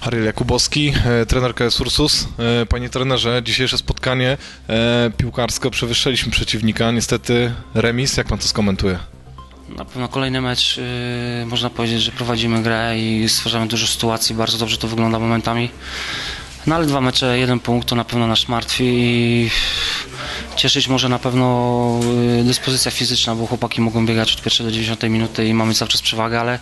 Ariel Jakubowski, e, trener KS Ursus. E, Panie trenerze, dzisiejsze spotkanie e, piłkarsko przewyższyliśmy przeciwnika. Niestety remis, jak pan to skomentuje? Na pewno kolejny mecz, można powiedzieć, że prowadzimy grę i stwarzamy dużo sytuacji, bardzo dobrze to wygląda momentami. No ale dwa mecze, jeden punkt to na pewno nas martwi i cieszyć może na pewno dyspozycja fizyczna, bo chłopaki mogą biegać od pierwszej do 90 minuty i mamy cały czas przewagę, ale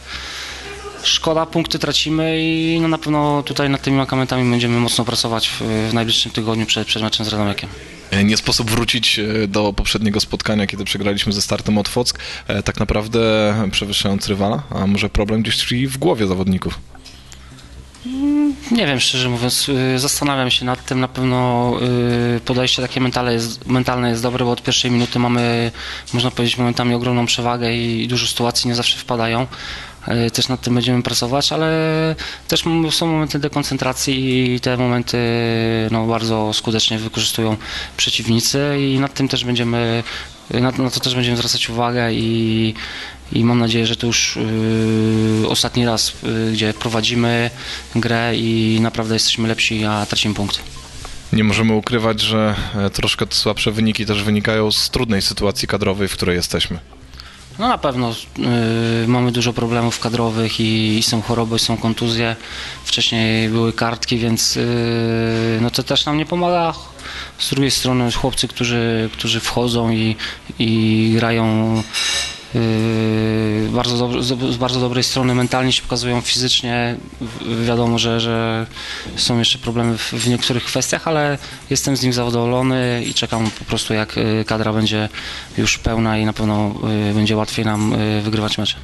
szkoda, punkty tracimy i no na pewno tutaj nad tymi mankamentami będziemy mocno pracować w, w najbliższym tygodniu przed, przed meczem z Radomiakiem. E, Nie sposób wrócić e, do poprzedniego spotkania, kiedy przegraliśmy ze startem od Fock, e, tak naprawdę przewyższając rywala, a może problem gdzieś tkwi w głowie zawodników? Nie wiem, szczerze mówiąc, zastanawiam się nad tym. Na pewno podejście takie mentalne jest, mentalne jest dobre, bo od pierwszej minuty mamy, można powiedzieć, momentami ogromną przewagę i dużo sytuacji nie zawsze wpadają. Y, Też nad tym będziemy pracować, ale też są momenty dekoncentracji i te momenty no, bardzo skutecznie wykorzystują przeciwnicy i nad tym też będziemy, na, na to też będziemy zwracać uwagę i, i mam nadzieję, że to już yy, ostatni raz, yy, gdzie prowadzimy grę i naprawdę jesteśmy lepsi, a tracimy punkty. Nie możemy ukrywać, że e, troszkę słabsze wyniki też wynikają z trudnej sytuacji kadrowej, w której jesteśmy. No na pewno yy, mamy dużo problemów kadrowych i, i są choroby, są kontuzje. Wcześniej były kartki, więc yy, no to też nam nie pomaga. Z drugiej strony chłopcy, którzy, którzy wchodzą i, i grają bardzo dobrze, z bardzo dobrej strony mentalnie się pokazują fizycznie. Wiadomo, że, że są jeszcze problemy w, w niektórych kwestiach, ale jestem z nich zadowolony i czekam po prostu jak yy, kadra będzie już pełna i na pewno yy, będzie łatwiej nam yy, wygrywać mecze.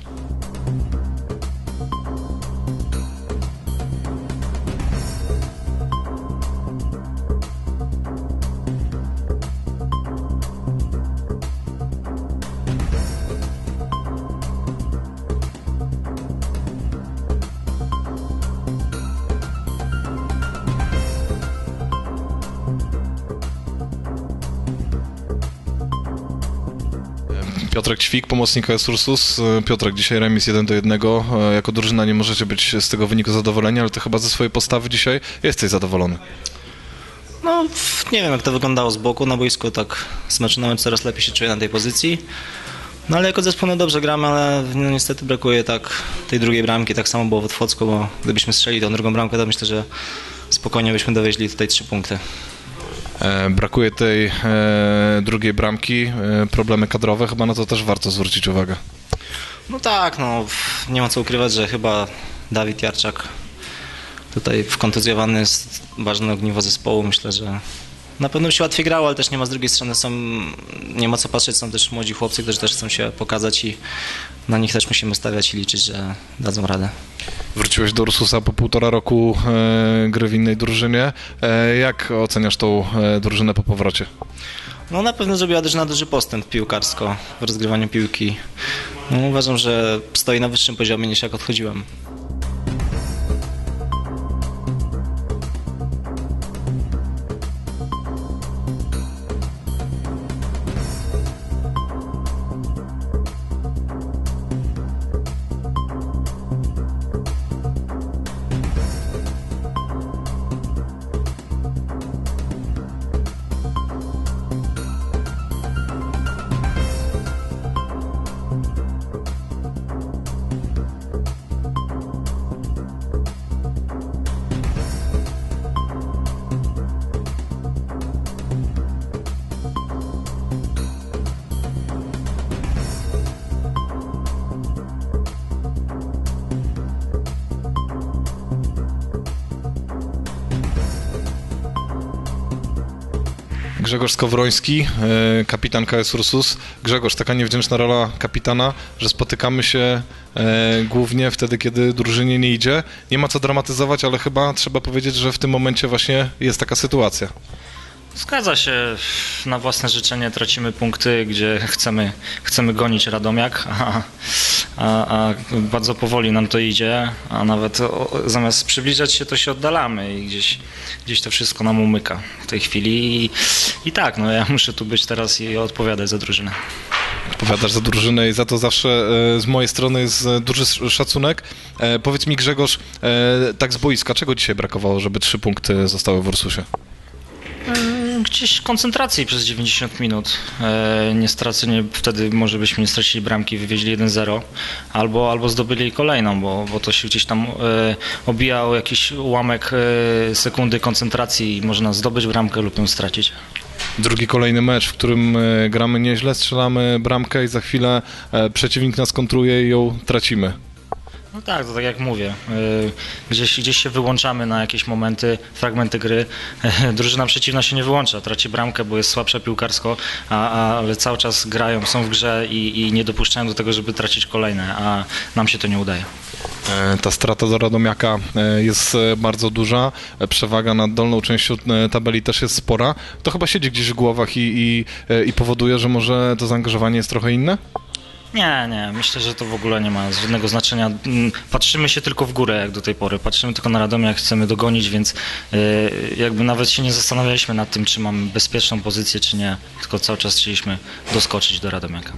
Piotrek Ćwik, pomocnik KS Ursus. E, Piotrek, dzisiaj remis 1 do 1. E, Jako drużyna nie możecie być z tego wyniku zadowoleni, ale ty chyba ze swojej postawy dzisiaj jesteś zadowolony. No, nie wiem jak to wyglądało z boku na boisku, tak z coraz lepiej się czuję na tej pozycji. No ale jako zespół no dobrze gramy, ale no, niestety brakuje tak tej drugiej bramki, tak samo było w Otwocku, bo gdybyśmy strzeli tą drugą bramkę, to myślę, że spokojnie byśmy dowieźli tutaj trzy punkty. E, Brakuje tej e, drugiej bramki, e, problemy kadrowe, chyba na to też warto zwrócić uwagę. No tak, no nie ma co ukrywać, że chyba Dawid Jarczak tutaj wkontuzjowany jest ważne ogniwo zespołu. Myślę, że na pewno się łatwiej grało, ale też nie ma z drugiej strony są, nie ma co patrzeć, są też młodzi chłopcy, którzy też chcą się pokazać i na nich też musimy stawiać i liczyć, że dadzą radę. Wróciłeś do Ursusa po półtora roku e, gry w innej drużynie. E, Jak oceniasz tą e, drużynę po powrocie? No na pewno zrobiła drużyna duży postęp piłkarsko w rozgrywaniu piłki. No, uważam, że stoi na wyższym poziomie niż jak odchodziłem. Grzegorz Skowroński, e, kapitan KS Ursus. Grzegorz, taka niewdzięczna rola kapitana, że spotykamy się e, głównie wtedy, kiedy drużynie nie idzie. Nie ma co dramatyzować, ale chyba trzeba powiedzieć, że w tym momencie właśnie jest taka sytuacja. Zgadza się, na własne życzenie tracimy punkty, gdzie chcemy, chcemy gonić Radomiak, a, a, a bardzo powoli nam to idzie, a nawet o, zamiast przybliżać się, to się oddalamy i gdzieś, gdzieś to wszystko nam umyka w tej chwili. I, i tak, no ja muszę tu być teraz i odpowiadać za drużynę. Odpowiadasz za drużynę i za to zawsze e, z mojej strony jest duży sz- szacunek. E, Powiedz mi Grzegorz, e, tak z boiska, czego dzisiaj brakowało, żeby trzy punkty zostały w Ursusie? Gdzieś koncentracji przez 90 minut. E, nie stracenie, wtedy może byśmy nie stracili bramki, wywieźli 1-0, albo, albo zdobyli kolejną, bo, bo to się gdzieś tam e, obijał jakiś ułamek e, sekundy koncentracji i można zdobyć bramkę lub ją stracić. Drugi kolejny mecz, w którym gramy nieźle, strzelamy bramkę i za chwilę przeciwnik nas kontruje i ją tracimy. No tak, to tak jak mówię. y, Gdzieś, gdzieś się wyłączamy na jakieś momenty, fragmenty gry. Drużyna przeciwna się nie wyłącza, traci bramkę, bo jest słabsza piłkarsko, a, a, ale cały czas grają, są w grze i, i nie dopuszczają do tego, żeby tracić kolejne, a nam się to nie udaje. E, Ta strata do Radomiaka e, jest e, bardzo duża, przewaga nad dolną częścią tabeli też jest spora. To chyba siedzi gdzieś w głowach i, i, i powoduje, że może to zaangażowanie jest trochę inne? Nie, nie, myślę, że to w ogóle nie ma żadnego znaczenia. Mm, Patrzymy się tylko w górę, jak do tej pory. Patrzymy tylko na Radomiak, chcemy dogonić, więc y, jakby nawet się nie zastanawialiśmy nad tym, czy mamy bezpieczną pozycję, czy nie, tylko cały czas chcieliśmy doskoczyć do Radomiaka.